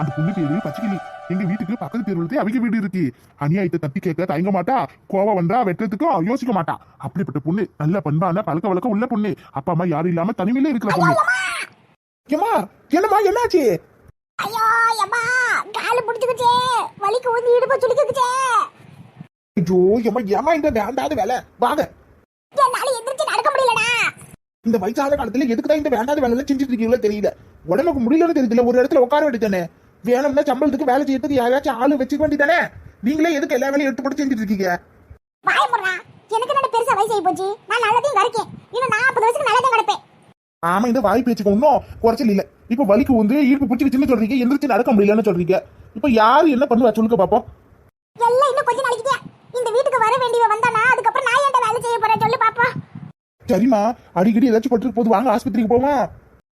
அந்த பொண்ணு பேரு பச்சைக்கிளி. எங்க வீட்டுக்கு பக்கத்து தெருவுலதே அவங்க வீடு இருக்கு. அநியாயத்தை தட்டி கேட்க தயங்க மாட்டா. கோவம் வந்தா வெட்டுறதுக்கும் யோசிக்க மாட்டா. அப்படிப்பட்ட பொண்ணு நல்ல பண்பான பழக்க வழக்கம் உள்ள பொண்ணு. அப்பா அம்மா யாரும் இல்லாம தனிமையில இருக்கிற பொண்ணு. ஏமா என்னம்மா என்னாச்சு? ஐயோ அம்மா காலு பிடிச்சுக்கிச்சே. வலிக்கு ஊதி இடுப்பு சுளிக்குச்சே ஐயோ ஏமா ஏமா இந்த வேண்டாத வேலை? வாங்க. என்னால எந்திரிச்சு நடக்க முடியலடா. இந்த வயசான காலத்துல எதுக்கு தான் இந்த வேண்டாத வேலை செஞ்சுட்டு இருக்கீங்களோ தெரியல. உடம்புக்கு முடியலன்னு தெரியல ஒரு இடத்துல உட்கார வேண்டியதானே வேணும்னா சம்பளத்துக்கு வேலை செய்யறதுக்கு யாராச்சும் ஆளு வச்சுக்க வேண்டியதானே? நீங்களே எதுக்கு எல்லா வேலையும் எடுத்து போட்டு செஞ்சுட்டு இருக்கீங்க? எனக்கு என்ன பெருசா வயசு ஆகி போச்சு? நான் நல்லதையும் கரைக்கேன் இன்னும் நாற்பது வயசுக்கு நல்லதையும் கிடப்பேன் ஆமா இந்த வாய் பேச்சுக்கு ஒன்றும் குறைச்சல் இல்ல. இப்ப வலிக்கு வந்து ஈர்ப்பு பிடிச்சிக்கிச்சுன்னு சொல்றீங்க எந்திரிச்சு நடக்க முடியலன்னு சொல்றீங்க. இப்ப யாரு என்ன பண்ணுவா? சொல்லுங்க பாப்போம். எல்லாம் இன்னும் கொஞ்ச நாளைக்கு இந்த வீட்டுக்கு வர வேண்டியவ வந்தானா? அதுக்கப்புறம் நான் ஏன்டா வேலை செய்ய போறேன் சொல்லு பாப்பா சரிம்மா அடிக்கடி ஏதாச்சும் பட்டு போது வாங்க ஆஸ்பத்திரிக்கு போவோம்.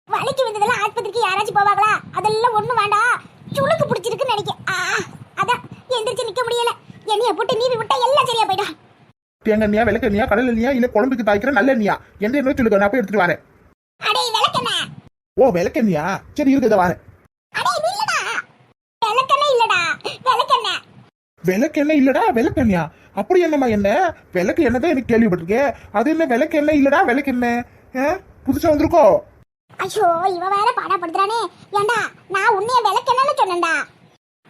வலிக்கு வந்ததெல்லாம் ஆஸ்பத்திரிக்கு யாராச்சும் போவாங்களா? அதெல்லாம் ஒண்ணும் வேண்டாம். சுளுக்கு பிடிச்சிருக்குன்னு நினைக்கிறேன் ஆ, அதான் எந்திரிச்சு நிக்க முடியல. என்னைய போட்டு நீவி விட்டா எல்லாம் சரியா போயிடும். தேங்காய் எண்ணெயா விளக்கெண்ணியா கடல் எண்ணெயா இல்ல குழம்புக்கு தாய்க்கிற நல்ல எண்ணெயா? எந்த எண்ணெய் சொல்லுங்க நான் போய் எடுத்துட்டு வரேன். அடே விளக்கண்ண ஓ விளக்கெண்ணியா சரி இருக்கு இதை வரேன். அடே இல்லடா. விளக்கண்ணே இல்லடா. விளக்கண்ண விளக்கெண்ணெய் இல்லடா விளக்கெண்ணியா அப்படி என்னம்மா என்ன விளக்கு எண்ணெய் தான் எனக்கு கேள்விப்பட்டிருக்கேன் அது என்ன விளக்கு எண்ணெய் இல்லடா விளக்கு ஆ? புதுசா வந்திருக்கோ? ஐயோ இவ வேற பாடப்படுத்துறானே. ஏண்டா நான் உன்னைய விளக்கென்னு சொன்னேன்டா.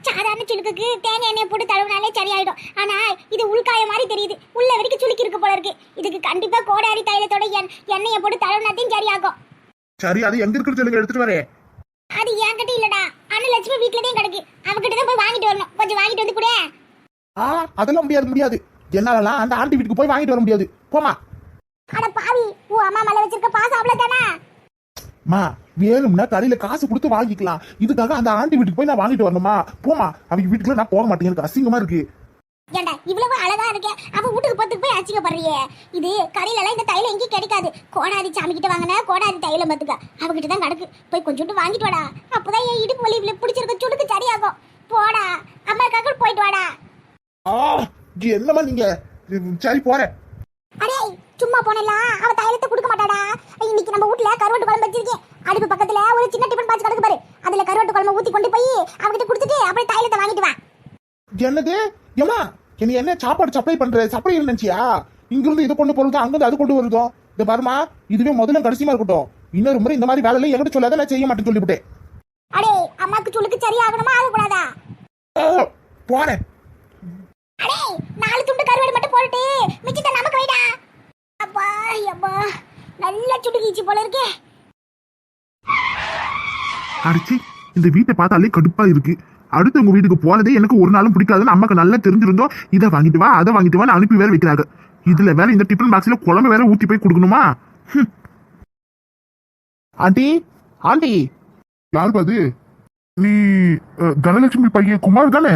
சாதாரண சுளுக்குக்கு தேங்காய் எண்ணெய் போட்டு தடவுனாலே சரியாயிடும். ஆனா இது உள்காய மாதிரி தெரியுது. உள்ள வரைக்கும் சுளுக்கி இருக்கு போல இருக்கு. இதுக்கு கண்டிப்பா கோடாரி தைலத்தோட எண் எண்ணெயை போட்டு தடவுனாத்தையும் சரியாகும். சரி அது எங்க இருக்குன்னு சொல்லுங்க எடுத்துட்டு வரேன். அது என்கிட்ட இல்லடா. அண்ணலட்சுமி வீட்டுல தான் கிடக்கு. அவகிட்ட தான் போய் வாங்கிட்டு வரணும். கொஞ்சம் வாங்கிட்டு வந்து கூட. ஆ அதெல்லாம் முடியாது முடியாது. என்னாலலாம் அந்த ஆண்டி வீட்டுக்கு போய் வாங்கிட்டு வர முடியாது. போமா அட பாவி உன் அம்மா மேல வச்சிருக்க பாசம் அவ்வளவுதானா? மா வேணும்னா கடையில காசு கொடுத்து வாங்கிக்கலாம். இதுக்காக அந்த ஆண்டி வீட்டுக்கு போய் நான் வாங்கிட்டு வரணுமா? போமா அவங்க வீட்டுக்குள்ள நான் போக மாட்டேன். எனக்கு அசிங்கமா இருக்கு. ஏண்டா இவ்வளவு அழகா இருக்க. அவ வீட்டுக்கு பத்துக்கு போய் அச்சிக்கப்படுறியே இது கடையில எல்லாம் இந்த தைலம் எங்கேயும் கிடைக்காது. கோடாரி சாமி கிட்ட வாங்கின கோடாரி தைலம் பத்துக்க. அவகிட்ட தான் கிடக்கு போய் கொஞ்சோண்டு வாங்கிட்டு வாடா. அப்பதான் என் இடுப்பு வலி இவ்வளவு பிடிச்சிருக்க சுடுக்கு சரியாகும். போடா. அம்மாக்காக போயிட்டு வாடா. ஆ என்னம்மா நீங்க? சரி போறேன். சும்மா போனலாம் அவ தைலத்தை கொடுக்க மாட்டாடா. இன்னைக்கு நம்ம வீட்ல கருவாட்டு குழம்பு வச்சிருக்கேன். அடுப்பு பக்கத்துல ஒரு சின்ன டிஃபன் பாக்ஸ் கிடக்கு பாரு. அதுல கருவாட்டு குழம்பு ஊத்தி கொண்டு போய் அவகிட்ட கொடுத்துட்டு அப்படியே தைலத்தை வாங்கிட்டு வா. என்னது? ஏமா என்ன என்ன சாப்பாடு சப்ளை பண்ற? சப்ளை நினைச்சியா? இங்க இருந்து இது கொண்டு போறதோ அங்க அது கொண்டு வருதோ இந்த பாருமா இதுவே முதல்ல கடைசியமா இருக்கட்டும். இன்னொரு முறை இந்த மாதிரி வேலை என்கிட்ட சொல்லாத நான் செய்ய மாட்டேன்னு சொல்லிவிட்டேன். அடே அம்மாக்கு சுளுக்கு சரியாகணுமா ஆகக்கூடாதா? போறேன். அடே நாலு துண்டு கருவாடு மட்டும் போட்டுட்டு மிச்சத்தை நமக்கு அப்பா நல்லா சுடுகிச்சு போல இருக்கே. அடிச்சு இந்த வீட்டை பார்த்தாலே கடுப்பா இருக்கு. அடுத்து உங்க வீட்டுக்கு போனதே எனக்கு ஒரு நாளும் பிடிக்காதுன்னு அம்மாக்கு நல்லா தெரிஞ்சிருந்தோம் இதை வாங்கிட்டு வா அதை வாங்கிட்டு வான்னு அனுப்பி வேற வைக்கிறாங்க. இதுல வேற இந்த டிஃபன் பாக்ஸ்ல குழம்பு வேற ஊத்தி போய் கொடுக்கணுமா? ஹம். Aunty aunty. யார் அது? நீ தனலட்சுமி பையன் குமார் தானே?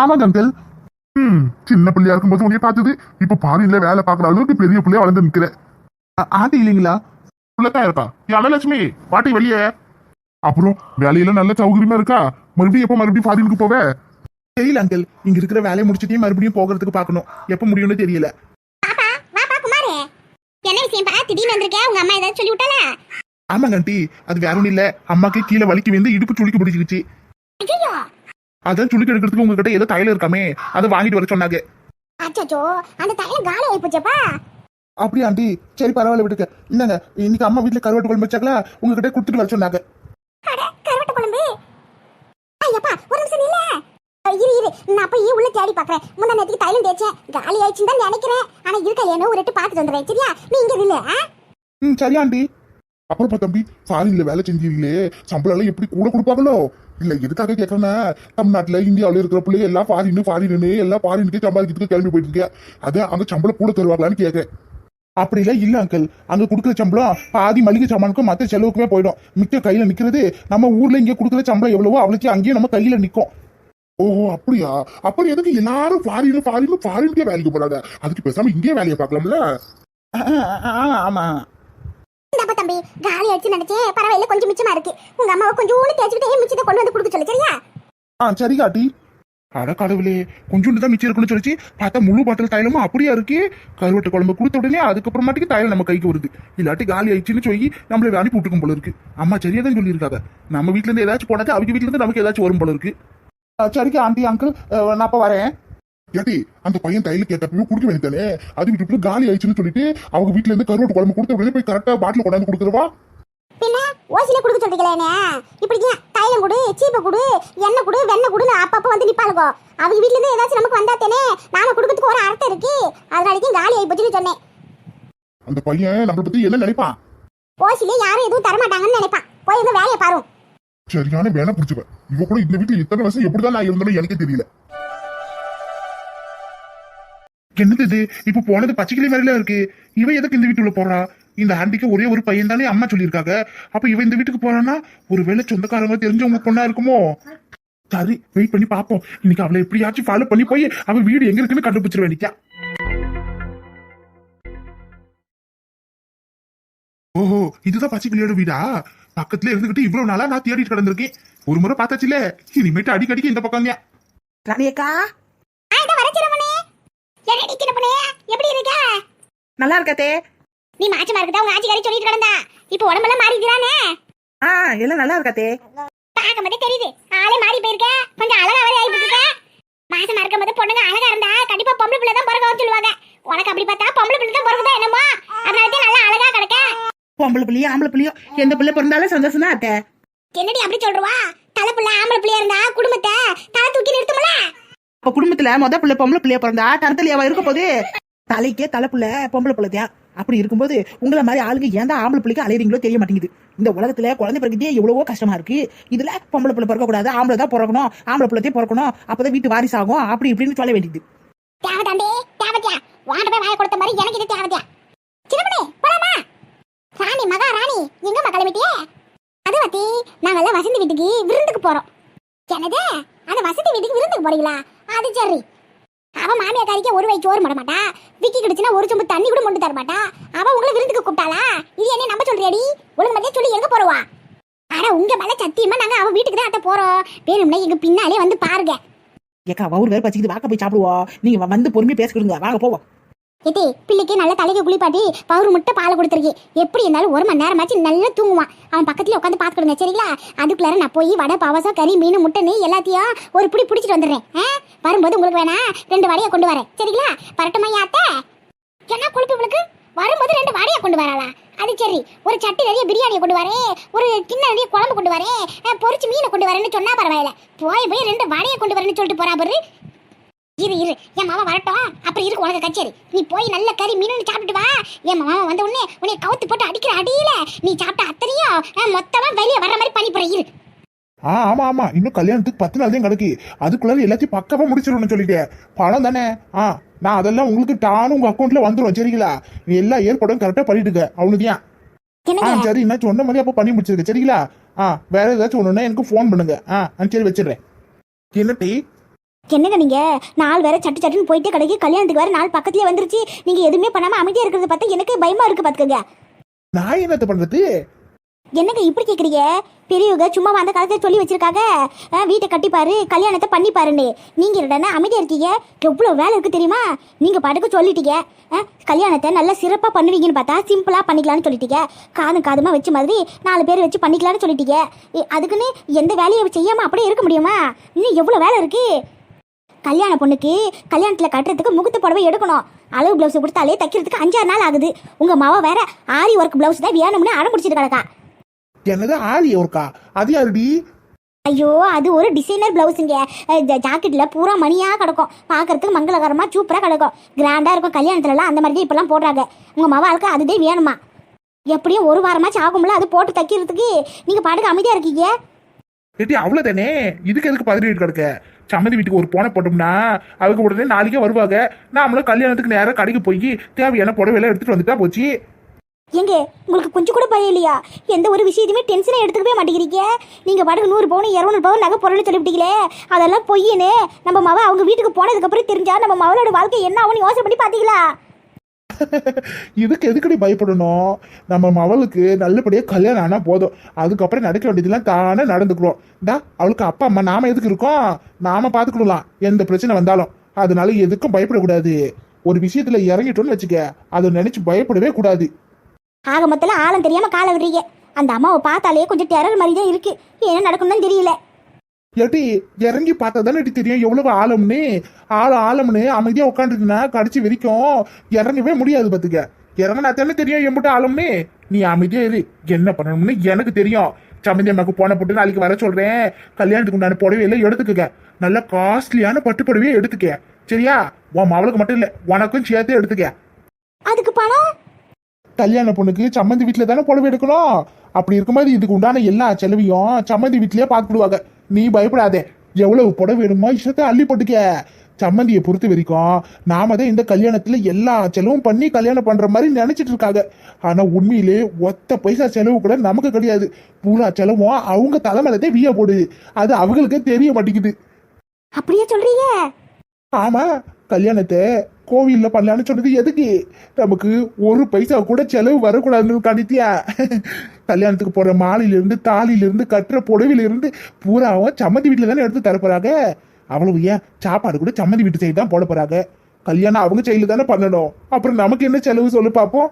ஆமாங்க அங்கிள் ம் சின்ன பிள்ளையா இருக்கும்போது உன்னைய பார்த்தது. இப்ப பாரின்ல வேலை பார்க்குற அளவுக்கு பெரிய பிள்ளையா வளர்ந்து நிக்கிற. ஆண்டி இல்லைங்களா? உள்ளதான் இருக்கா? தனலட்சுமி பாட்டி வெளியே. அப்புறம் வேலையெல்லாம் நல்ல சௌகரியமா இருக்கா? மறுபடியும் எப்போ மறுபடியும் ஃபாரினுக்கு போவ? தெரியல அங்கிள் இங்க இருக்கிற வேலையை முடிச்சுட்டே மறுபடியும் போகிறதுக்கு பார்க்கணும். எப்போ முடியும்னு தெரியல. பாப்பா வாப்பா குமாரே. என்ன விஷயம் பா? திடீர்னு வந்திருக்க? உங்க அம்மா ஏதாவது சொல்லி விட்டாளா? ஆமாங்க ஆண்டி அது வேற ஒண்ணும் இல்ல. அம்மாக்கு கீழே வலிக்கு வந்து இடுப்பு சுளுக்கி பிடிச்சிக்கிச்சு. ஐயோ அதான் சுளுக்கி எடுக்கிறதுக்கு உங்ககிட்ட ஏதோ தைலம் இருக்காமே அதை வாங்கிட்டு வர சொன்னாங்க. அச்சோ அந்த தைலம் காலி ஆயி போச்சப்பா. அப்படியா ஆண்டி? சரி பரவாயில்ல விடுங்க என்னங்க இன்னைக்கு அம்மா வீட்டுல கருவாட்டு குழம்பு வச்சாங்களா? உங்ககிட்ட கொடுத்துட்டு வர சொன்னாங்க. கருவாட்டு குழம்பு? ஐயப்பா ஒரு நிமிஷம் இல்ல இரு இரு. நான் போய் உள்ள தேடி பாக்குறேன். முந்தா நேரத்துக்கு தைலம் தேய்ச்சேன். காலி ஆயிடுச்சுன்னு தான் நினைக்கிறேன். ஆனா இருக்கா ஏனோ ஒரு எட்டு பார்த்துட்டு வந்துடுறேன். சரியா? நீ இங்க இல்ல ம் சரி ஆண்டி. அப்புறம் தம்பி ஃபாரின்ல வேலை செஞ்சீங்களே சம்பளம் எல்லாம் எப்படி கூட கொடுப்பாங்களோ? இல்ல எதுக்காக கேட்கறேன்னா தமிழ்நாட்டுல இந்தியாவுல இருக்கிற பிள்ளைங்க எல்லாம் ஃபாரின் ஃபாரின்னு எல்லாம் ஃபாரினுக்கே சம்பாதிக்கிறதுக்கு கிளம்பி போயிட்டு இருக்கேன் அதான் அங்க சம்பளம் கூட தருவாங்களான்னு கேட்கறேன் அப்படிலாம் இல்ல அங்கிள் அங்க கொடுக்குற சம்பளம் பாதி மளிகை சாமானுக்கும் மத்த செலவுக்குமே போயிடும். மிக்க கையில நிக்கிறது நம்ம ஊர்ல இங்க கொடுக்குற சம்பளம் எவ்வளவோ அவளுக்கு அங்கேயே நம்ம கையில நிக்கும். ஓஹோ அப்படியா? அப்புறம் எதுக்கு எல்லாரும் ஃபாரின் ஃபாரின் ஃபாரினுக்கே வேலைக்கு போறாங்க? அதுக்கு பேசாம இங்கேயே வேலையை பார்க்கலாம்ல? ஆமா. இந்தாப்பா தம்பி காலி அடிச்சு நினைச்சேன். பரவாயில்ல கொஞ்சம் மிச்சமா இருக்கு. உங்க அம்மாவை கொஞ்சோண்டு தேய்ச்சிக்கிட்டே மிச்சத்தை கொண்டு வந்து கொடுக்க சொல்லு சரியா? ஆ சரி காட்டி. அட கடவுளே கொஞ்சோண்டு தான் மிச்சம் இருக்குன்னு சொல்லிச்சு. பார்த்தா முழு பாட்டில் தைலமும் அப்படியே இருக்கு. கருவட்டை குழம்பு கொடுத்த உடனே அதுக்கப்புறமாட்டிக்கு தைலம் நம்ம கைக்கு வருது. இல்லாட்டி காலி ஆயிடுச்சுன்னு சொல்லி நம்மள அனுப்பி விட்டுக்கும் போல இருக்கு. அம்மா சரியா தான் சொல்லியிருக்காங்க. நம்ம வீட்டுல இருந்து ஏதாச்சும் போனாது அவங்க வீட்டுல இருந்து நமக்கு ஏதாச்சும் வரும் போல இருக்கு. சரிக்கா ஆண்டி அங்கிள் நான் அப்ப வரேன். ஏடி அந்த பையன் தையல் கேட்டப்பவே குடிக்க வேண்டியதானே? அது விட்டு காலி ஆயிடுச்சுன்னு சொல்லிட்டு அவங்க வீட்ல இருந்து கருவட்டு குழம்பு கொடுத்த உடனே போய் கரெக்டா பாட்டில் கொண்டாந்து கொடுக்குறவா பின்ன ஓசில கொடுக்க சொல்றீங்களே இப்படி தைலம் கொடு சீப்பை கொடு எண்ணெய் கொடு வெண்ணெய் கொடுன்னு அப்பப்போ வந்து நிப்பாளுகோ அவங்க வீட்ல இருந்து ஏதாச்சும் நமக்கு வந்தா தானே? நாம கொடுக்கறதுக்கு ஒரு அர்த்தம் இருக்கு. அதனாலக்கு காலி ஆகி போச்சுன்னு சொன்னேன். அந்த பையன் நம்மளை பத்தி என்ன நினைப்பான்? ஓசில யாரும் எதுவும் தரமாட்டாங்கன்னு நினைப்பான். போய் இந்த வேலையை பாரு சரியான வேலை பிடிச்சவ இவ கூட இந்த வீட்டுல இத்தனை வருஷம் எப்படிதான் நான் இருந்தேன்னு எனக்கே தெரியல. என்னது இது? இப்ப போனது பச்சைக்கிளி மாதிரில இருக்கு. இவ எதுக்கு இந்த வீட்டுல போறா? இந்த ஆண்டிக்கு ஒரே ஒரு பையன் தானே அம்மா சொல்லியிருக்காங்க. அப்ப இவ இந்த வீட்டுக்கு போறான்னா ஒருவேளை சொந்தக்காரங்க தெரிஞ்சவங்க பொண்ணா இருக்குமோ? சரி வெயிட் பண்ணி பாப்போம். இன்னைக்கு அவளை எப்படியாச்சும் ஃபாலோ பண்ணி போய் அவ வீடு எங்க இருக்குன்னு கண்டுபிடிச்சிட ஓஹோ இதுதான் பச்சைக்கிளியோட வீடா? பக்கத்துல இருந்துகிட்டு இவ்வளவு நாளா நான் தேடிட்டு கிடந்திருக்கேன். ஒரு முறை பார்த்தாச்சுல இனிமேட்டு அடிக்கடிக்கு இந்த பக்கம் தான் ராணியக்கா என்னடி சின்ன பொண்ணே? எப்படி இருக்க? நல்லா இருக்கத்தே நீ மாச்சமா இருக்கதா உங்க ஆச்சிக்காரி சொல்லிட்டு கிடந்தா. இப்போ உடம்பெல்லாம் மாறிக்கிறானே ஆ எல்லாம் நல்லா இருக்கத்தே பார்க்க போதே தெரியுது. ஆளே மாறி போயிருக்க. கொஞ்சம் அழகா வரை ஆயிட்டு இருக்க மாசமா இருக்கும் போது பொண்ணுங்க அழகா இருந்தா கண்டிப்பா பொம்பளை பிள்ளை தான் பிறக்க சொல்லுவாங்க. உனக்கு அப்படி பார்த்தா பொம்பளை பிள்ளை தான் பிறகுதா என்னமோ? அதனால தான் நல்லா அழகா கிடக்க. பொம்பளை பிள்ளையோ ஆம்பளை பிள்ளையோ எந்த பிள்ளை பிறந்தாலும் சந்தோஷம் தான் அத்தை. என்னடி அப்படி சொல்றவா? தலை பிள்ளை ஆம்பளை பிள்ளையா இருந்தா குடும்பத்தை தலை தூக்கி நிறுத்துமல? இப்ப குடும்பத்துல முத பிள்ளை பொம்பளை பிள்ளைய பிறந்தா தரத்தலையாவா இருக்க போது தலைக்கே தலை பிள்ளை பொம்பளை பிள்ளையா அப்படி இருக்கும்போது உங்களை மாதிரி ஆளுங்க ஏன் தான் ஆம்பளை பிள்ளைக்கு அலையிறீங்களோ தெரிய மாட்டேங்குது. இந்த உலகத்துல குழந்தை பிறகுதே எவ்வளவோ கஷ்டமா இருக்கு. இதுல பொம்பளை பிள்ளை பிறக்க கூடாது ஆம்பளை தான் பிறக்கணும் ஆம்பளை பிள்ளைத்தே பிறக்கணும் அப்பதான் வீட்டு வாரிசு ஆகும் அப்படி இப்படின்னு சொல்ல வேண்டியது. தேவதாண்டே தேவத்தியா வாண்ட போய் வாய கொடுத்த மாதிரி எனக்கு இது தேவத்தியா சின்னப்பனே போலாமா? ராணி மகா ராணி எங்க மகள விட்டியே அது வத்தி நாங்கெல்லாம் வசந்தி வீட்டுக்கு விருந்துக்கு போறோம். என்னது? அந்த வசந்தி வீட்டுக்கு விருந்துக்கு போறீங்களா? அது சரி. அவ மாமியாக்காரிக்கு ஒரு வயசு சோறு போட மாட்டா விக்கி கிடச்சுன்னா ஒரு சொம்பு தண்ணி கூட மொண்டு தர மாட்டா அவ உங்களை விருந்துக்கு கூப்பிட்டாளா? இது என்ன நம்ப சொல்றியாடி? ஒழுங்கு மாதிரியே சொல்லி எங்க போறவா? அட உங்க மேல சத்தியமா நாங்க அவ வீட்டுக்கு தான் அட்ட போறோம். வேணும்னா எங்க பின்னாலே வந்து பாருங்க. ஏக்கா வவுறு வேறு பச்சிக்குது வாக்க போய் சாப்பிடுவோம் நீங்க வந்து பொறுமையா பேசிக்கிடுங்க. வாங்க போவோம். ஏத்தி பிள்ளைக்கு நல்ல தலைக்கு குளிப்பாட்டி பவுரு முட்டை பால் கொடுத்துருக்கு. எப்படி இருந்தாலும் ஒரு மணி நேரமாச்சு நல்லா தூங்குவான். அவன் பக்கத்துல உட்காந்து பாத்துக்கிடுங்க சரிங்களா? அதுக்குள்ளார நான் போய் வடை பாவசம் கறி மீன் முட்டை நெய் எல்லாத்தையும் ஒரு பிடி பிடிச்சிட்டு வந்துடுறேன்? வரும்போது உங்களுக்கு வேணா ரெண்டு வாடியை கொண்டு வரேன். சரிங்களா? பரட்டமா அத்தை? என்ன கொழுப்பு உங்களுக்கு வரும்போது ரெண்டு வாடியை கொண்டு வராளா? அது சரி. ஒரு சட்டி நிறைய பிரியாணியை கொண்டு வரேன். ஒரு கிண்ண நிறைய குழம்பு கொண்டு வரேன். அஹ், பொரிச்சு மீனை கொண்டு வரேன்னு சொன்னா பரவாயில்ல. போய் போய் ரெண்டு வாடையை கொண்டு வரேன்னு சொல்லிட்டு போறா பாரு. இரு இரு. என் மாமா வரட்டும். அப்புறம் இருக்கு உனக்கு கச்சேரி. நீ போய் நல்ல கறி மீன் சாப்பிட்டு வா. என் மாமா வந்த உடனே உன்னை கவுத்து போட்டு அடிக்கிற அடியில நீ சாப்பிட்ட அத்தனையும் மொத்தமா வெளியே வர்ற மாதிரி பண்ணி போற இரு. ஆ ஆமா ஆமா. இன்னும் கல்யாணத்துக்கு பத்து நாள் தான் கிடக்கு. அதுக்குள்ளார எல்லாத்தையும் பக்கவா முடிச்சிடணும்னு சொல்லிட்டேன் பணம் தானே? ஆ நான் அதெல்லாம் உங்களுக்கு டானு உங்க அக்கௌண்ட்ல வந்துடும் சரிங்களா? நீ எல்லா ஏற்பாடும் கரெக்டா பண்ணிட்டுக்க அவனுதான் ஆ சரி நான் சொன்ன மாதிரி அப்ப பண்ணி முடிச்சிருக்க சரிங்களா? ஆ வேற ஏதாச்சும் ஒண்ணுன்னா எனக்கு ஃபோன் பண்ணுங்க. ஆ சரி வச்சிடுறேன். என்ன டீ? என்னங்க நீங்க? நாள் வேற சட்டு சட்டுன்னு போயிட்டே கடைக்கு. கல்யாணத்துக்கு வேற நாள் பக்கத்துலயே வந்துருச்சு. நீங்க எதுவுமே பண்ணாம அமைதியா இருக்கிறத பார்த்தா எனக்கு பயமா இருக்கு பாத்துக்கங்க நான் என்னத்த பண்றது? என்னங்க இப்படி கேக்குறீங்க? பெரியவங்க சும்மா அந்த காலத்துல சொல்லி வச்சிருக்காங்க. வீட்டை கட்டிப்பாரு கல்யாணத்தை பண்ணிப்பாருன்னு. நீங்க என்னடா அமைதியா இருக்கீங்க? எவ்வளவு வேலை இருக்கு தெரியுமா? நீங்க பாட்டுக்கு சொல்லிட்டீங்க. கல்யாணத்தை நல்லா சிறப்பா பண்ணுவீங்கன்னு பார்த்தா சிம்பிளா பண்ணிக்கலாம்னு சொல்லிட்டீங்க. காதும் காதுமா வச்ச மாதிரி நாலு பேர் வச்சு பண்ணிக்கலாம்னு சொல்லிட்டீங்க. அதுக்குன்னு எந்த வேலையை செய்யாம அப்படியே இருக்க முடியுமா? இன்னும் எவ்வளவு வேலை இருக்கு? கல்யாண பொண்ணுக்கு கல்யாணத்துல கட்டுறதுக்கு முகத்து புடவை எடுக்கணும். அளவு பிளவுஸ் கொடுத்தாலே தைக்கிறதுக்கு அஞ்சாறு நாள் ஆகுது. உங்க மாவ வேற ஆரி ஒர்க் பிளவுஸ் தான் வேணும்னு அடம் பிடிச்சிட்டு கிடக்கா என்னது ஆளி ஒருக்கா? அது யாருடி? ஐயோ அது ஒரு டிசைனர் பிளவுஸுங்க ஜாக்கெட்ல பூரா மணியா கிடக்கும். பார்க்கறதுக்கு மங்களகரமா சூப்பரா கிடக்கும். கிராண்டா இருக்கும் கல்யாணத்துலலாம் அந்த மாதிரி இப்பெல்லாம் போடுறாங்க. உங்க மவாளுக்கு அதுதே வேணுமா? எப்படியும் ஒரு வாரமாச்சும் ஆகும்ல அது போட்டு தைக்கிறதுக்கு? நீங்க பாட்டுக்கு அமைதியா இருக்கீங்க? ஏட்டி அவ்வளவுதானே? இதுக்கு எதுக்கு பதறிட்டு கிடக்க? சம்மதி வீட்டுக்கு ஒரு போனை போட்டோம்னா அவங்க உடனே நாளைக்கே வருவாங்க. நாமளும் கல்யாணத்துக்கு நேரம் கடைக்கு போய் தேவையான புடவையெல்லாம் எடுத்துட்டு வந்துட்டா போச்சு. எங்க உங்களுக்கு கொஞ்சம் கூட பயம் இல்லையா? எந்த ஒரு விஷயத்தையுமே டென்ஷனே எடுத்துக்கவே மாட்டேங்கிறீங்க. நீங்க பாட்டுக்கு நூறு பவுன் இரநூறு பவுன் நகை பொருள் சொல்லிவிட்டீங்களே. அதெல்லாம் பொய்யனே நம்ம மவ அவங்க வீட்டுக்கு போனதுக்கப்புறம் தெரிஞ்சா நம்ம மவளோட வாழ்க்கை என்ன ஆகும்னு யோசனை பண்ணி பாத்தீங்களா? இதுக்கு எதுக்கடி பயப்படணும்? நம்ம மவளுக்கு நல்லபடியாக கல்யாணம் ஆனால் போதும். அதுக்கப்புறம் நடக்க வேண்டியதெல்லாம் தானே நடந்துக்கிறோம். டா அவளுக்கு அப்பா அம்மா நாம எதுக்கு இருக்கோம்? நாம பாத்துக்கிடலாம் எந்த பிரச்சனை வந்தாலும். அதனால எதுக்கும் பயப்படக்கூடாது. ஒரு விஷயத்துல இறங்கிட்டோம்னு வச்சுக்க. அதை நினைச்சு பயப்படவே கூடாது. ஆக மொத்தம் ஆழம் தெரியாம காலை விடுறீங்க. அந்த அம்மாவை பார்த்தாலே கொஞ்சம் டெரர் மாதிரி தான் இருக்கு. என்ன நடக்கும்னு தெரியல. ஏட்டி இறங்கி பார்த்தா தானே தெரியும் எவ்வளவு ஆழம்னு. ஆழம் ஆழம்னு அமைதியா உட்காந்துருக்குன்னா கடிச்சு வரைக்கும் இறங்கவே முடியாது பாத்துக்க. இறங்கினா தானே தெரியும் எம்பிட்டு ஆழம்னு. நீ அமைதியா இரு. என்ன பண்ணணும்னு எனக்கு தெரியும். சம்மந்தி அம்மாக்கு போன போட்டு நாளைக்கு வர சொல்றேன். கல்யாணத்துக்கு உண்டான புடவையில எடுத்துக்கங்க. நல்ல காஸ்ட்லியான பட்டு புடவையே எடுத்துக்க. சரியா? உன் மவளுக்கு மட்டும் இல்ல உனக்கும் சேர்த்து எடுத்துக்க. அதுக்கு பணம்? கல்யாண பொண்ணுக்கு சம்மந்தி வீட்டில் தானே புடவை எடுக்கணும்? அப்படி இருக்கும்போது இதுக்கு உண்டான எல்லா செலவையும் சம்மந்தி வீட்லயே பார்த்துடுவாங்க. நீ பயப்படாதே. எவ்வளவு புடவை வேணுமோ இஷ்டத்தை அள்ளி போட்டுக்க. சம்மந்தியை பொறுத்த வரைக்கும் நாம தான் இந்த கல்யாணத்துல எல்லா செலவும் பண்ணி கல்யாணம் பண்ற மாதிரி நினைச்சிட்டு இருக்காங்க. ஆனா உண்மையிலே ஒத்த பைசா செலவு கூட நமக்கு கிடையாது. பூரா செலவும் அவங்க தலைமையிலதே வீய போடுது. அது அவங்களுக்கே தெரிய மாட்டேங்குது. அப்படியே சொல்றீங்க? ஆமா கல்யாணத்தை கோவில்ல பண்ணலான்னு சொன்னது எதுக்கு? நமக்கு ஒரு பைசா கூட செலவு வரக்கூடாதுன்னு கணித்தியா கல்யாணத்துக்கு போற மாலையில இருந்து தாலியில இருந்து கட்டுற புடவையில இருந்து பூராவும் சம்மந்தி வீட்டுல தானே எடுத்து தர போறாங்க? அவ்வளவு ஏன்? சாப்பாடு கூட சம்மந்தி வீட்டு சைடு தான் போட போறாங்க. கல்யாணம் அவங்க சைடுல தானே பண்ணணும். அப்புறம் நமக்கு என்ன செலவு சொல்லு பாப்போம்.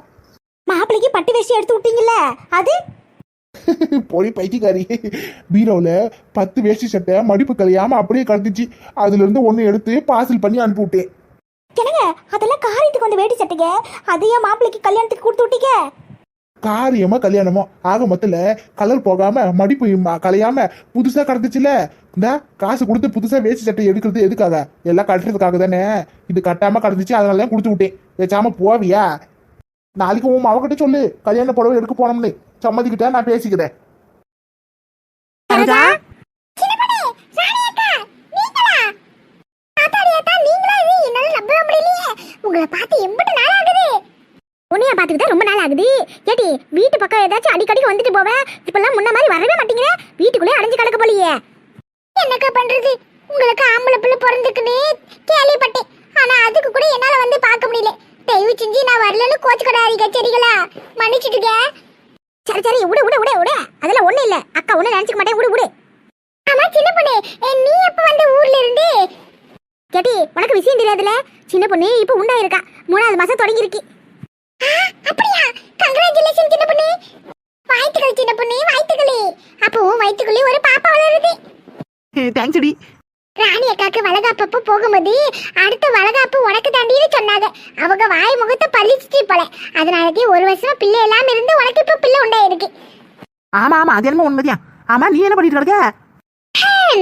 மாப்பிள்ளைக்கு பட்டு வேஷ்டி எடுத்து விட்டீங்கல்ல அது? பொடி பைத்தியக்காரி பீரோல பத்து வேஷ்டி சட்டை மடிப்பு கலையாம அப்படியே கடந்துச்சு. அதுல இருந்து ஒண்ணு எடுத்து பார்சல் பண்ணி அனுப்பி விட்டேன். என்னங்க? அதெல்லாம் காரியத்துக்கு வந்து வேட்டி சட்டைங்க. அது ஏன் மாப்பிள்ளைக்கு கல்யாணத்துக்கு கொடுத்து விட்டீங்க? காரியமா கல்யாணமோ? ஆக மொத்தல கலர் போகாம மடிப்பு கலையாம புதுசா கடந்துச்சுல? இந்த காசு கொடுத்து புதுசா வேஷ்டி சட்டை எடுக்கிறது எதுக்காக? எல்லாம் கட்டுறதுக்காக தானே? இது கட்டாம கடந்துச்சு அதனால தான் கொடுத்து விட்டேன். பேசாம போவியா? நாளைக்கு உன் அவகிட்ட சொல்லு கல்யாண புடவை எடுக்க போனோம்னு. சம்மதிக்கிட்ட நான் பேசிக்கிறேன். உங்களை பார்த்து எம்பிட்டு நாள் ஆகுது உன்னைய பார்த்துக்கிட்டா ரொம்ப நாள் ஆகுது ஏடி வீட்டு பக்கம் ஏதாச்சும் அடிக்கடி வந்துட்டு போவேன் இப்பெல்லாம் முன்ன மாதிரி வரவே மாட்டேங்கிற. வீட்டுக்குள்ளே அடைஞ்சு கிடக்க போலியே. என்னக்கா பண்றது? உங்களுக்கு ஆம்பளை பிள்ளை பிறந்துக்குன்னு கேள்விப்பட்டேன். ஆனா அதுக்கு கூட என்னால வந்து பார்க்க முடியல. தயவு செஞ்சு நான் வரலன்னு கோச்சுக்கடாதீங்க சரிங்களா? மன்னிச்சுட்டுங்க சரி சரி விடு விடு விடு விடு. அதெல்லாம் ஒண்ணு இல்ல. அக்கா ஒண்ணு நினைச்சுக்க மாட்டேன். விடு விடு. ஆமா சின்ன பொண்ணு. நீ எப்ப வந்து ஊர்ல இருந்து? கேட்டி உனக்கு விஷயம் தெரியாதுல சின்ன பொண்ணு இப்ப உண்டா இருக்கா மூணாவது மாசம் தொடங்கி இருக்கு அப்படியா? கங்க்ராச்சுலேஷன் சின்ன பொண்ணு. வாழ்த்துக்கள் சின்ன பொண்ணு வாழ்த்துக்களே. அப்போ உன் வயித்துக்குள்ளே ஒரு பாப்பா வளருது. Thanks D. ராணி அக்காக்கு வளகாப்பப்ப போகும்போது அடுத்த வளகாப்பு உனக்கு தாண்டின்னு சொன்னாங்க. அவங்க வாய் முகத்தை பழிச்சிட்டு போல. அதனாலதான் ஒரு வருஷமா பிள்ளை எல்லாம் இருந்து உனக்கு இப்ப பிள்ளை உண்டாயிருக்கு. ஆமா ஆமா அது என்னமோ உண்மைதான். ஆமா நீ என்ன பண்ணிட்டு இருக்க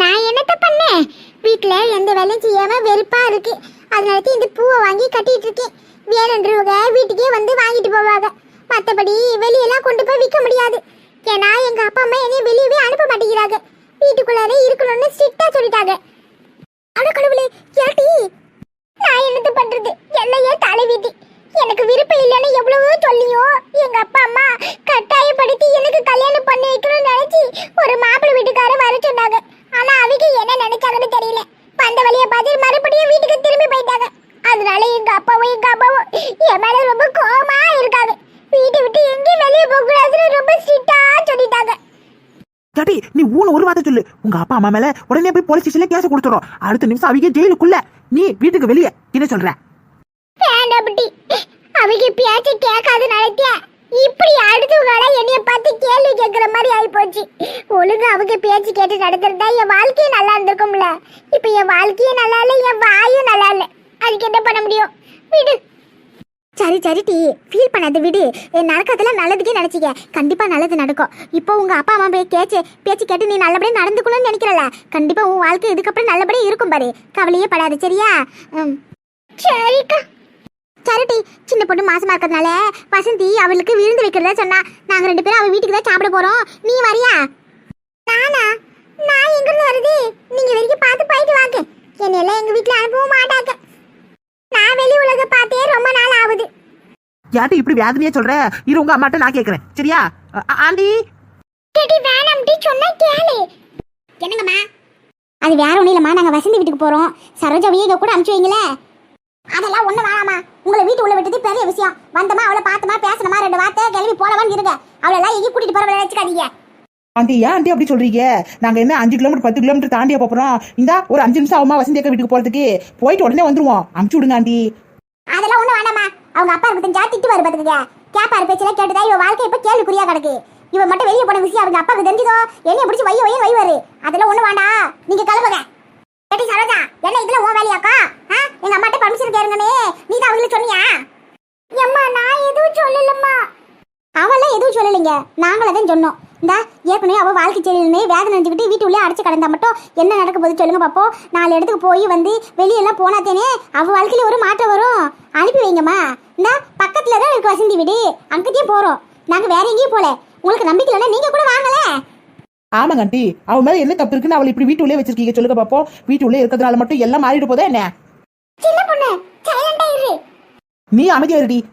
நான் என்னத்த பண்ணேன்? வீட்ல எந்த வேலையும் செய்யாம வெறுப்பா இருக்கு. அதனால இந்த பூவை வாங்கி கட்டிட்டு இருக்கேன். வேணுன்றவங்க வீட்டுக்கே வந்து வாங்கிட்டு போவாங்க. மற்றபடி வெளியெல்லாம் கொண்டு போய் விற்க முடியாது. ஏன்னா எங்க அப்பா அம்மா என்னைய வெளியவே அனுப்ப மாட்டேங்கிறாங்க. வீட்டுக்குள்ளாரே இருக்கணும்னு ஸ்ட்ரிக்டா சொல்லிட்டாங்க. அட கடவுளே நான் என்னத்த பண்றது? என்னையே தலைவிதி எனக்கு விருப்பம் இல்லைன்னு எவ்வளவோ சொல்லியும் எங்க அப்பா அம்மா கட்டாயப்படுத்தி எனக்கு கல்யாணம் பண்ணி வைக்கணும்னு நினைச்சு ஒரு மாப்பிள்ளை வீட்டுக்காரர் வர சொன்னாங்க. ஆனா அவங்க என்ன நினைச்சாங்கன்னு தெரியல. வந்த வழியை பார்த்து மறுபடியும் வீட்டுக்கு திரும்பி போயிட்டாங்க. அதனால எங்க அப்பாவும் எங்க அம்மாவும் என் மேல ரொம்ப கோமா இருக்காங்க. வீட்டை விட்டு எங்கேயும் வெளியே போக கூடாதுன்னு ரொம்ப ஸ்ட்ரிக்டா சொல்லிட்டாங்க. தடி நீ ஊன ஒரு வார்த்தை சொல்லு. உங்க அப்பா அம்மா மேல உடனே போய் போலீஸ் ஸ்டேஷன்ல கேஸ் கொடுத்துறோம் அடுத்த நிமிஷம் அவங்க ஜெயிலுக்குள்ள நீ வீட்டுக்கு வெளியே. என்ன சொல்ற? வேண்டாபட்டி அவங்க பேச்ச கேட்காத நினைத்தியா இப்படி அடுத்தவங்கள என்னைய பார்த்து கேள்வி கேட்குற மாதிரி ஆகி போச்சு ஒழுங்கா அவங்க பேச்சு கேட்டு நடந்துருந்தா என் வாழ்க்கையே நல்லா இருந்திருக்கும்ல. இப்போ என் வாழ்க்கையே நல்லா இல்லை என் வாயும் நல்லா இல்லை. அதுக்கு என்ன பண்ண முடியும்? விடு. சரி சரி டி. ஃபீல் பண்ணாத விடு. நடக்கிறதுல நல்லதுக்கே நினச்சிக்க. கண்டிப்பாக நல்லது நடக்கும். இப்போ உங்கள் அப்பா அம்மா போய் கேச்சு பேச்சு கேட்டு நீ நல்லபடியாக நடந்துக்கணும்னு நினைக்கிறல கண்டிப்பாக உன் வாழ்க்கை இதுக்கப்புறம் நல்லபடியாக இருக்கும் பாரு. கவலையே படாது சரியா? சரிக்கா. சரிட்டி சின்ன பொண்ணு மாசமா இருக்கிறதுனால வசந்தி அவளுக்கு விருந்து வைக்கிறதா சொன்னா. நாங்க ரெண்டு பேரும் அவ வீட்டுக்கு தான் சாப்பிட போறோம். நீ வரியா? நானா? நான் எங்க இருந்து வருது? நீங்க வரைக்கும் பார்த்து போயிட்டு வாங்க. என்னையெல்லாம் எங்க வீட்டுல அனுப்பவும் மாட்டாங்க. நான் வெளி உலக பார்த்தே ரொம்ப நாள் ஆகுது. யார்ட்ட இப்படி வேதனையா சொல்ற? இரு உங்க அம்மாட்ட நான் கேக்குறேன். சரியா? ஆண்டி? கேட்டி வேணாம்டி சொன்னா கேளு. என்னங்கம்மா? அது வேற ஒண்ணும் இல்லம்மா. நாங்க வசந்தி வீட்டுக்கு போறோம். சரோஜாவையும் இங்க கூட அனுப்பிச்சு வைங்களேன். அதெல்லாம் ஒண்ணு வேணாமா. உங்களை வீட்டு உள்ள விட்டது பெரிய விஷயம். வந்தமா அவளை பார்த்தமா பேசணுமா ரெண்டு வார்த்தை கிளம்பி போலவான்னு இருங்க. அவளை எல்லாம் எங்கேயும் கூட்டிட்டு போற நினைச்சுக்காதீங்க. ஆண்டி ஏன் ஆண்டி அப்படி சொல்றீங்க? நாங்க என்ன அஞ்சு கிலோமீட்டர் பத்து கிலோமீட்டர் தாண்டியா போறோம்? இந்தா ஒரு அஞ்சு நிமிஷம் ஆகுமா வசந்தி அக்கா வீட்டுக்கு போறதுக்கு? போயிட்டு உடனே வந்துருவோம். அமுச்சு விடுங்க ஆண்டி. அதெல்லாம் ஒண்ணு வேணாமா. அவங்க அப்பா இருக்கு தெரிஞ்சா திட்டு வரு பாத்துக்கங்க கேப்பாரு பேச்செல்லாம் கேட்டுதான் இவ வாழ்க்கை இப்ப கேள்விக்குறியா கிடக்கு. இவ மட்டும் வெளியே போன விஷயம் அவங்க அப்பாவுக்கு தெரிஞ்சதோ? என்னைய பிடிச்சி வைய வைய வைவாரு அதெல்லாம் ஒண்ணு வேண்டாம். நீங்க கிளம்புங்க. ஏடி சரோஜா என்ன இதுல ஓ வேலையாக்கா? ஆ? எங்க அம்மாட்ட பர்மிஷன் கேளுங்கனே நீ தான் அவங்களுக்கு சொன்னியா? அம்மா நான் எதுவும் சொல்லலம்மா. அவெல்லாம் எதுவும் சொல்லலைங்க. நாங்களே தான் சொன்னோம். இந்த ஏற்கனவே அவள் வாழ்க்கை செயலுமே வேதனை நினைச்சுக்கிட்டு வீட்டுக்குள்ளே அடைச்சு கிடந்தா மட்டும் என்ன நடக்க போகுது சொல்லுங்க பார்ப்போம் நாலு இடத்துக்கு போய் வந்து வெளியெல்லாம் போனாத்தேனே அவள் வாழ்க்கையில ஒரு மாற்றம் வரும். அனுப்பி வைங்கம்மா. இந்த பக்கத்துல தான் எனக்கு வசந்தி வீடு. அங்கத்தையும் போறோம். நாங்க வேற எங்கேயும் போல. உங்களுக்கு நம்பிக்கை இல்லைன்னா நீங்க கூட வாங்கலை ஆமாங்க ஆண்டி. அவ மேல என்ன தப்பு இருக்குன்னு அவளை இப்படி வீட்டு உள்ளே வச்சிருக்கீங்க சொல்லுங்க பாப்போம். வீட்டு உள்ளே இருக்கிறதுனால மட்டும் எல்லாம் மாறிட்டு போதா என்ன? நீ அமைதியா இருடி.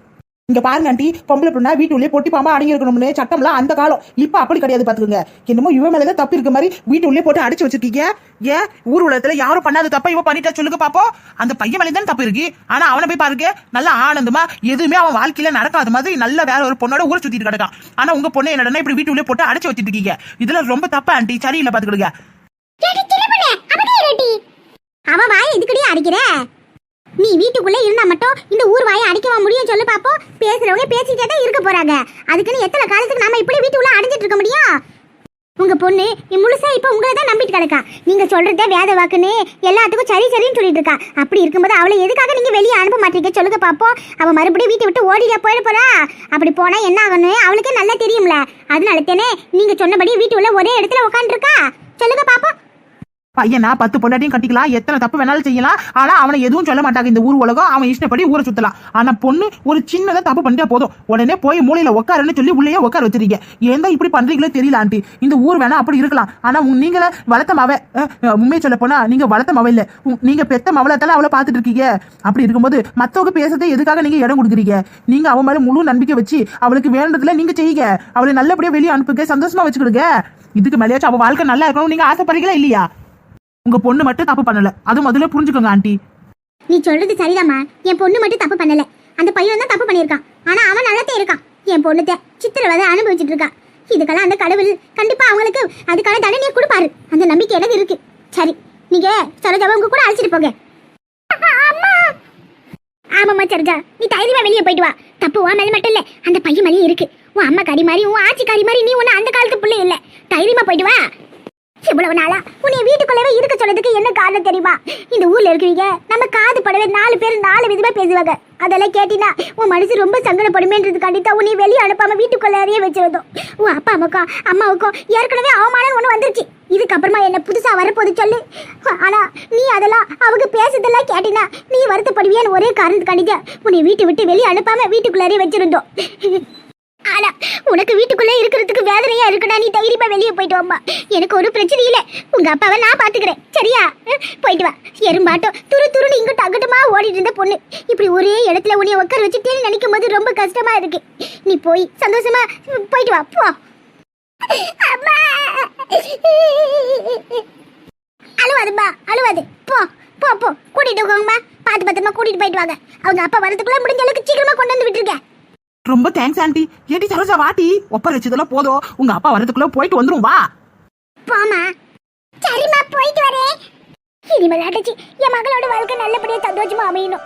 இங்க பாருங்க ஆண்டி. பொம்பளை பொண்ணா வீட்டுள்ளே பொட்டி பாம்பா அடங்கி இருக்கணும்னு சட்டம்லாம் அந்த காலம். இப்ப அப்படி கிடையாது பாத்துக்கோங்க. என்னமோ இவன் மேலதான் தப்பு இருக்க மாதிரி வீட்டு உள்ளே போட்டு அடிச்சு வச்சிருக்கீங்க. ஏன் ஊர் உலகத்துல யாரும் பண்ணாத தப்ப இவ பண்ணிட்டா சொல்லுங்க பாப்போம் அந்த பையன் மேலே தான் தப்பு இருக்கு. ஆனா அவனை போய் பாருங்க நல்லா ஆனந்தமா எதுவுமே அவன் வாழ்க்கையில நடக்காத மாதிரி நல்ல வேற ஒரு பொண்ணோட ஊரை சுத்திட்டு கிடக்கான். ஆனா உங்க பொண்ணு என்னடா இப்படி வீட்டு உள்ளே போட்டு அடைச்சு வச்சிட்டு இருக்கீங்க. இதுல ரொம்ப தப்பா ஆண்டி. சரியில்லை பாத்துக்கிடுங்க அவன் வாய் பொண்ணு, அமைதியா அடிக்கிற. நீ வீட்டுக்குள்ளே இருந்தா மட்டும் இந்த ஊர் வாயை அடிக்கவா முடியும் சொல்லு பாப்போம். பேசுறவங்க பேசிட்டே தான் இருக்க போறாங்க. அதுக்குன்னு எத்தனை காலத்துக்கு நாம இப்படி வீட்டுக்குள்ள அடைஞ்சிட்டு இருக்க முடியும்? உங்க பொண்ணு நீ முழுசா இப்ப உங்களை தான் நம்பிட்டு கிடக்கா. நீங்க சொல்றதே வேத வாக்குன்னு எல்லாத்துக்கும் சரி சரின்னு சொல்லிட்டு இருக்கா. அப்படி இருக்கும்போது அவளை எதுக்காக நீங்க வெளியே அனுப்ப மாட்டீங்க சொல்லுங்க பாப்போம். அவ மறுபடியும் வீட்டை விட்டு ஓடில போயிட போறா. அப்படி போனா என்ன ஆகணும் அவளுக்கு நல்லா தெரியும்ல. அதனால தானே நீங்க சொன்னபடி வீட்டு உள்ள ஒரே இடத்துல உட்காந்துருக்கா சொல்லுங்க பாப்போம். பையனா பத்து பொண்டாட்டியும் கட்டிக்கலாம் எத்தனை தப்பு வேணாலும் செய்யலாம் ஆனா அவனை எதுவும் சொல்ல மாட்டாங்க இந்த ஊர் உலகம். அவன் இஷ்டப்படி ஊரை சுத்தலாம். ஆனா பொண்ணு ஒரு சின்னதா தப்பு பண்ணிட்டா போதும். உடனே போய் மூலையில உட்காருன்னு சொல்லி உள்ளேயே உட்கார வச்சிருக்கீங்க. ஏன் இப்படி பண்றீங்களோ தெரியல ஆண்டி. இந்த ஊர் வேணா அப்படி இருக்கலாம். ஆனா நீங்கள வளர்த்த மவ உண்மையை சொல்ல போனா நீங்க வளர்த்த மவ இல்ல. நீங்க பெத்த மவளத்தால அவளை பாத்துட்டு இருக்கீங்க. அப்படி இருக்கும்போது மத்தவங்க பேசுறதை எதுக்காக நீங்க இடம் கொடுக்குறீங்க? நீங்க அவன் மேல முழு நம்பிக்கை வச்சு அவளுக்கு வேண்டதுல நீங்க செய்யுங்க. அவளை நல்லபடியா வெளியே அனுப்புங்க சந்தோஷமா வச்சுக்கிடுங்க. இதுக்கு மேலேயாச்சும் அவ வாழ்க்கை நல்லா இருக்கணும் நீங்க ஆசைப்படுறீங்களா இல்லையா? உங்க பொண்ணு மட்டும் தப்பு பண்ணல. அது முதல்ல புரிஞ்சுக்கோங்க ஆண்டி. நீ சொல்றது சரிதாம்மா. என் பொண்ணு மட்டும் தப்பு பண்ணல. அந்த பையன் தான் தப்பு பண்ணியிருக்கான். ஆனா அவன் நல்லதே இருக்கான். என் பொண்ணுத்த சித்திரவதை அனுபவிச்சுட்டு இருக்கான் இதுக்கெல்லாம் அந்த கடவுள் கண்டிப்பா அவங்களுக்கு அதுக்கான தண்டனையை கொடுப்பாரு. அந்த நம்பிக்கை எனக்கு இருக்கு. சரி நீங்க சரோஜாவை உங்க கூட அழைச்சிட்டு போங்க. ஆமாம்மா சரோஜா. நீ தைரியமா வெளியே போயிட்டு வா. தப்பு உன் மேல மட்டும் இல்ல அந்த பையன் மேலேயும் இருக்கு. உன் அம்மா காரி மாதிரி உன் ஆச்சி காரி மாதிரி நீ ஒன்னும் அந்த காலத்து பிள்ளை இல்ல. தைரியமா போயிட்டு வா. இவ்வளவு நாளா உன்னை வீட்டுக்குள்ளவே இருக்க சொன்னதுக்கு என்ன காரணம் தெரியுமா? இந்த ஊர்ல இருக்கிறீங்க நம்ம காது படவே நாலு பேர் நாலு விதமா பேசுவாங்க. அதெல்லாம் கேட்டினா உன் மனசு ரொம்ப சங்கடப்படுமேன்றது கண்டித்தா உன்னை வெளியே அனுப்பாம வீட்டுக்குள்ளாரையே வச்சிருந்தோம். உன் அப்பா அம்மாக்கும் அம்மாவுக்கும் ஏற்கனவே அவமானம் ஒண்ணு வந்துருச்சு. இதுக்கப்புறமா என்ன புதுசா வரப்போது சொல்லு. ஆனா நீ அதெல்லாம் அவங்க பேசுறதெல்லாம் கேட்டினா நீ வருத்தப்படுவியான்னு ஒரே காரணத்து உன்னை வீட்டை விட்டு வெளியே அனுப்பாம வீட்டுக்குள்ளேயே வச்சிருந்தோம். ஆனா உனக்கு வீட்டுக்குள்ளே இருக்கிறதுக்கு வேதனையா இருக்குடா நீ தைரியமா வெளியே போயிட்டு வாமா எனக்கு ஒரு பிரச்சனை இல்லை. உங்க அப்பாவை நான் பாத்துக்கிறேன் சரியா? போயிட்டு வா. எறும்பாட்டம் துரு துருன்னு இங்கிட்ட அங்கட்டமா ஓடிட்டு இருந்த பொண்ணு. இப்படி ஒரே இடத்துல உன்னைய உட்கார வச்சுட்டேன்னு நினைக்கும் போது ரொம்ப கஷ்டமா இருக்கு. நீ போய் சந்தோஷமா போயிட்டு வா. போ. அம்மா! அழுவாதும்மா அழுவாது. போ போ போ. கூட்டிட்டு போங்கம்மா. பார்த்து பத்திரமா கூட்டிட்டு போயிட்டு வாங்க. அவங்க அப்பா வரதுக்குள்ள முடிஞ்ச அளவுக்கு சீக்கிரமா கொண்டு வந்து விட்டுருக்கேன் ரொம்ப தேங்க்ஸ் ஆண்டி ஏடி சரோஜா வாட்டி ஒப்ப வச்சதெல்லாம் போதும். உங்க அப்பா வரதுக்குள்ள போயிட்டு வந்துரும் வா. போமா சரிம்மா போயிட்டு வரேன். இனிமேல் அடிச்சு என் மகளோட வாழ்க்கை நல்லபடியா சந்தோஷமா அமையணும்.